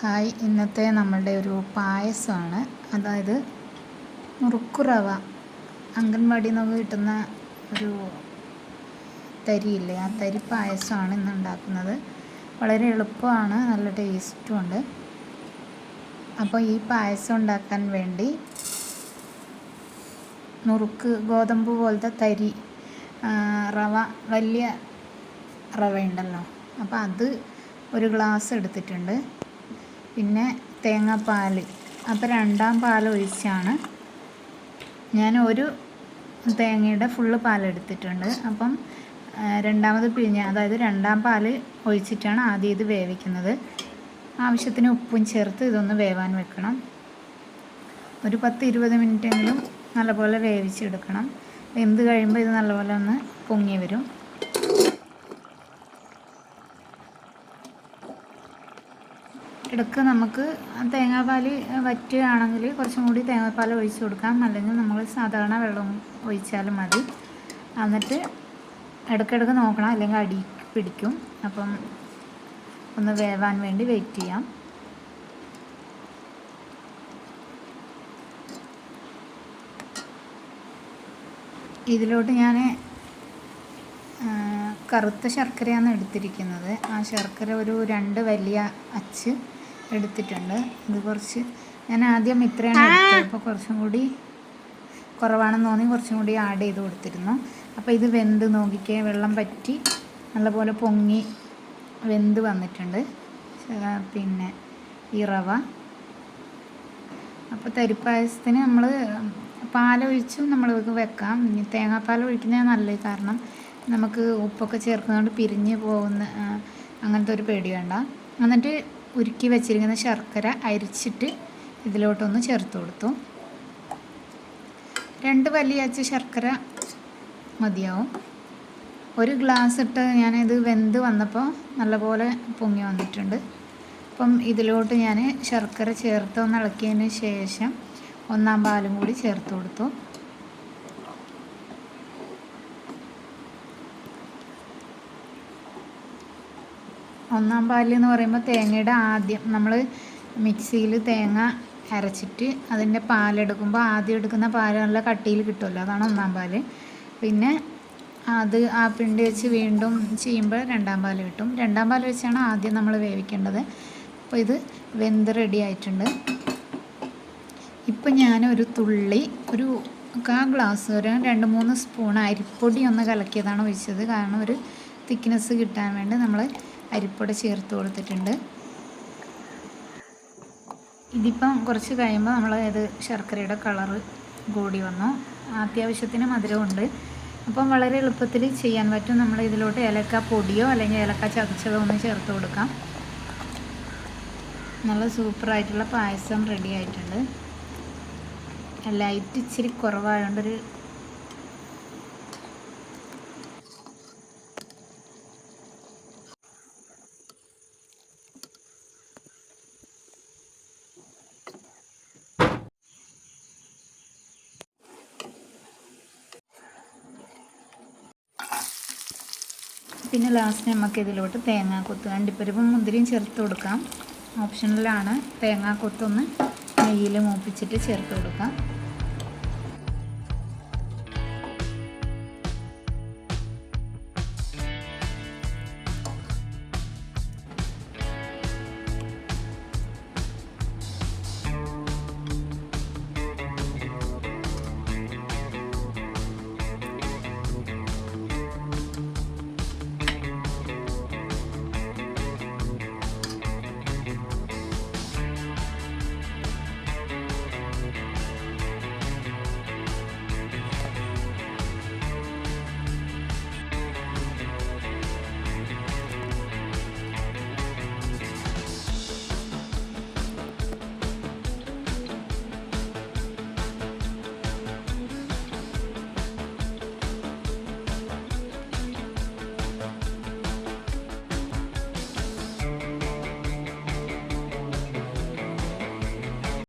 Hi. ഇന്നത്തെ നമ്മളുടെ ഒരു പായസമാണ്. അതായത് നുറുക്കുറവ അംഗൻവാടിയിൽ നിന്ന് കിട്ടുന്ന ഒരു തരിയില്ലേ? ആ തരി പായസമാണ് ഇന്ന് ഉണ്ടാക്കുന്നത്. വളരെ എളുപ്പമാണ്. നല്ല ടേസ്റ്റും ഉണ്ട്. അപ്പോൾ ഈ പായസം ഉണ്ടാക്കാൻ വേണ്ടി മുറുക്ക് ഗോതമ്പ് പോലത്തെ തരി റവ വലിയ റവ ഉണ്ടല്ലോ അപ്പോൾ അത് ഒരു ഗ്ലാസ് എടുത്തിട്ടുണ്ട്. പിന്നെ തേങ്ങാപ്പാൽ അപ്പോൾ രണ്ടാം പാൽ ഒഴിച്ചാണ് ഞാൻ ഒരു തേങ്ങയുടെ ഫുള്ള് പാലെടുത്തിട്ടുണ്ട്. അപ്പം രണ്ടാമത് പിഴിഞ്ഞ അതായത് രണ്ടാം പാൽ ഒഴിച്ചിട്ടാണ് ആദ്യം ഇത് വേവിക്കുന്നത്. ആവശ്യത്തിന് ഉപ്പും ചേർത്ത് ഇതൊന്ന് വേവാൻ വെക്കണം. ഒരു പത്ത് ഇരുപത് മിനിറ്റെങ്കിലും നല്ലപോലെ വേവിച്ചെടുക്കണം. വെന്ത് കഴിയുമ്പോൾ ഇത് നല്ലപോലെ ഒന്ന് പൊങ്ങി വരും. ഇടയ്ക്ക് നമുക്ക് തേങ്ങാപ്പാൽ വറ്റുകയാണെങ്കിൽ കുറച്ചും കൂടി തേങ്ങാപ്പാൽ ഒഴിച്ച് കൊടുക്കാം. അല്ലെങ്കിൽ നമ്മൾ സാധാരണ വെള്ളം ഒഴിച്ചാലും മതി. എന്നിട്ട് ഇടയ്ക്കിടയ്ക്ക് നോക്കണം. അല്ലെങ്കിൽ അടി പിടിക്കും. അപ്പം ഒന്ന് വേവാൻ വേണ്ടി വെയിറ്റ് ചെയ്യാം. ഇതിലോട്ട് ഞാൻ കറുത്ത ശർക്കരയാണ് എടുത്തിരിക്കുന്നത്. ആ ശർക്കര ഒരു രണ്ട് വലിയ അച്ച് എടുത്തിട്ടുണ്ട്. ഇത് കുറച്ച് ഞാൻ ആദ്യം ഇത്രയാണ് എടുത്തത്. അപ്പോൾ കുറച്ചും കൂടി കുറവാണെന്ന് തോന്നി. കുറച്ചും കൂടി ആഡ് ചെയ്ത് കൊടുത്തിരുന്നു. അപ്പോൾ ഇത് വെന്ത് നോക്കിക്കേ. വെള്ളം പറ്റി നല്ലപോലെ പൊങ്ങി വെന്ത് വന്നിട്ടുണ്ട്. പിന്നെ ഈ റവ അപ്പോൾ തരിപ്പായസത്തിന് നമ്മൾ പാലൊഴിച്ചും നമ്മൾ വെക്കാം. ഇനി തേങ്ങാപ്പാൽ ഒഴിക്കുന്നത് നല്ലത്. കാരണം നമുക്ക് ഉപ്പൊക്കെ ചേർക്കുന്നതുകൊണ്ട് പിരിഞ്ഞ് പോകുന്ന അങ്ങനത്തെ ഒരു പേടി വേണ്ട. എന്നിട്ട് ഉരുക്കി വെച്ചിരിക്കുന്ന ശർക്കര അരിച്ചിട്ട് ഇതിലോട്ടൊന്ന് ചേർത്ത് കൊടുത്തു. രണ്ട് വലിയ അച്ച ശർക്കര മതിയാവും. ഒരു ഗ്ലാസ് ഇട്ട് ഞാനിത് വെന്ത് വന്നപ്പോൾ നല്ലപോലെ പൊങ്ങി വന്നിട്ടുണ്ട്. അപ്പം ഇതിലോട്ട് ഞാൻ ശർക്കര ചേർത്ത് ഒന്ന് ഇളക്കിയതിന് ശേഷം ഒന്നാം പാലും കൂടി ചേർത്ത് കൊടുത്തു. ഒന്നാം പാലിൽ എന്ന് പറയുമ്പോൾ തേങ്ങയുടെ ആദ്യം നമ്മൾ മിക്സിയിൽ തേങ്ങ അരച്ചിട്ട് അതിന്റെ പാലെടുക്കുമ്പോൾ ആദ്യം എടുക്കുന്ന പാൽ നല്ല കട്ടിയിൽ കിട്ടുമല്ലോ അതാണ് ഒന്നാം പാൽ. പിന്നെ അത് ആ പിണ്ടി വെച്ച് വീണ്ടും ചെയ്യുമ്പോൾ രണ്ടാം പാൽ കിട്ടും. രണ്ടാം പാൽ വെച്ചാണ് ആദ്യം നമ്മൾ വേവിക്കേണ്ടത്. അപ്പോൾ ഇത് വെന്ത് റെഡി ആയിട്ടുണ്ട്. ഇപ്പം ഞാൻ ഒരു തുള്ളി ഒരു കാ ഗ്ലാസ് ഒരു രണ്ട് മൂന്ന് സ്പൂൺ അരിപ്പൊടി ഒന്ന് കലക്കിയതാണ് ഒഴിച്ചത്. കാരണം ഒരു തിക്നെസ് കിട്ടാൻ വേണ്ടി നമ്മൾ അരിപ്പൊടി ചേർത്ത് കൊടുത്തിട്ടുണ്ട്. ഇതിപ്പം കുറച്ച് കഴിയുമ്പോൾ നമ്മൾ ഇത് ശർക്കരയുടെ കളറ് കൂടി വന്നു. അത്യാവശ്യത്തിന് മധുരമുണ്ട് അപ്പം വളരെ എളുപ്പത്തിൽ ചെയ്യാൻ പറ്റും. നമ്മൾ ഇതിലോട്ട് ഏലക്ക പൊടിയോ അല്ലെങ്കിൽ ഏലക്ക ചതച്ചതോ ഒന്ന് ചേർത്ത് കൊടുക്കാം. നല്ല സൂപ്പറായിട്ടുള്ള പായസം റെഡി ആയിട്ടുണ്ട്. ലൈറ്റ് ഇച്ചിരി കുറവായതുകൊണ്ടൊരു പിന്നെ ലാസ്റ്റ് നമുക്ക് ഇതിലോട്ട് തേങ്ങാക്കൊത്ത് അണ്ടിപ്പരിപ്പും മുന്തിരിയും ചേർത്ത് കൊടുക്കാം. ഓപ്ഷനിലാണ് തേങ്ങാക്കൊത്തൊന്ന് നെയ്യിൽ മൂപ്പിച്ചിട്ട് ചേർത്ത് കൊടുക്കാം.